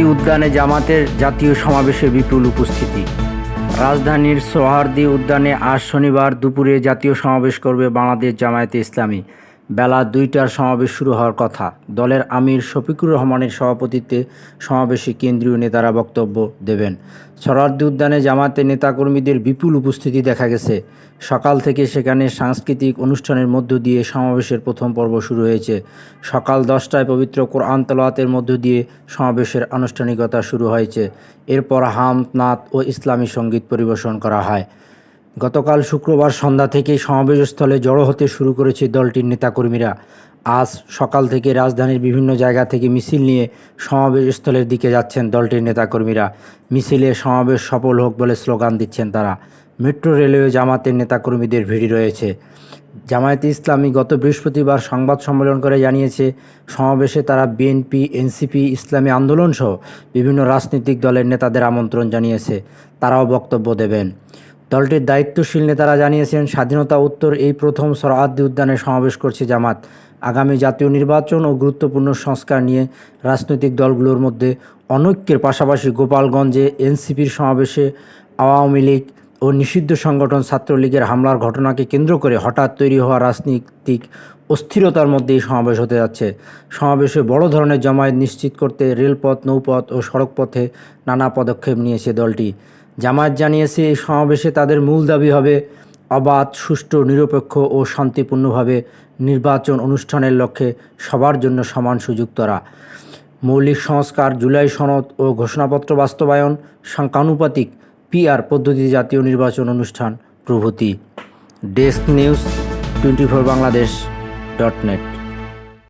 এই উদ্যানে জামাতের জাতীয় সমাবেশে বিপুল উপস্থিতি। রাজধানীর সোহার্দি উদ্যানে আজ শনিবার দুপুরে জাতীয় সমাবেশ করবে বাংলাদেশ জামায়াতে ইসলামী। বেলা দুইটার সমাবেশ শুরু হওয়ার কথা। দলের আমির শফিকুর রহমানের সভাপতিত্বে সমাবেশে কেন্দ্রীয় নেতারা বক্তব্য দেবেন। সোহরাওয়ার্দী উদ্যানে জামায়াতের নেতাকর্মীদের বিপুল উপস্থিতি দেখা গেছে। সকাল থেকে সেখানে সাংস্কৃতিক অনুষ্ঠানের মধ্য দিয়ে সমাবেশের প্রথম পর্ব শুরু হয়েছে। সকাল দশটায় পবিত্র কোরআন তলাওয়াতের মধ্য দিয়ে সমাবেশের আনুষ্ঠানিকতা শুরু হয়েছে। এরপর হাম নাত ও ইসলামী সংগীত পরিবেশন করা হয়। গতকাল শুক্রবার সন্ধ্যা থেকেই সমাবেশস্থলে জড়ো হতে শুরু করেছে দলটির নেতাকর্মীরা। আজ সকাল থেকে রাজধানীর বিভিন্ন জায়গা থেকে মিছিল নিয়ে সমাবেশস্থলের দিকে যাচ্ছেন দলটির নেতাকর্মীরা। মিছিলে সমাবেশ সফল হোক বলে স্লোগান দিচ্ছেন তারা। মেট্রো রেলওয়ে জামাতের নেতাকর্মীদের ভিড় রয়েছে। জামায়াতে ইসলামী গত বৃহস্পতিবার সংবাদ সম্মেলন করে জানিয়েছে, সমাবেশে তারা বিএনপি, এনসিপি, ইসলামী আন্দোলন সহ বিভিন্ন রাজনৈতিক দলের নেতাদের আমন্ত্রণ জানিয়েছে। তারাও বক্তব্য দেবেন। দলটির দায়িত্বশীল নেতারা জানিয়েছেন, স্বাধীনতা উত্তর এই প্রথম সরআদ্দি উদ্যানে সমাবেশ করছে জামাত। আগামী জাতীয় নির্বাচন ও গুরুত্বপূর্ণ সংস্কার নিয়ে রাজনৈতিক দলগুলোর মধ্যে অনৈক্যের পাশাপাশি গোপালগঞ্জে এনসিপির সমাবেশে আওয়ামী লীগ ও নিষিদ্ধ সংগঠন ছাত্রলীগের হামলার ঘটনাকে কেন্দ্র করে হঠাৎ তৈরি হওয়া রাজনৈতিক অস্থিরতার মধ্যে এই সমাবেশ হতে যাচ্ছে। সমাবেশে বড় ধরনের জমায়েত নিশ্চিত করতে রেলপথ, নৌপথ ও সড়কপথে নানা পদক্ষেপ নিয়েছে দলটি। জামায়াত জানিয়েছে, এই সমাবেশে তাদের মূল দাবি হবে অবাধ, সুষ্ঠু, নিরপেক্ষ ও শান্তিপূর্ণভাবে নির্বাচন অনুষ্ঠানের লক্ষ্যে সবার জন্য সমান সুযোগ তরা। মৌলিক সংস্কার, জুলাই সনদ ও ঘোষণাপত্র বাস্তবায়ন, সংখ্যানুপাতিক পিআর পদ্ধতি জাতীয় নির্বাচন অনুষ্ঠান প্রভৃতি। Desk news twenty four Bangladesh dot net.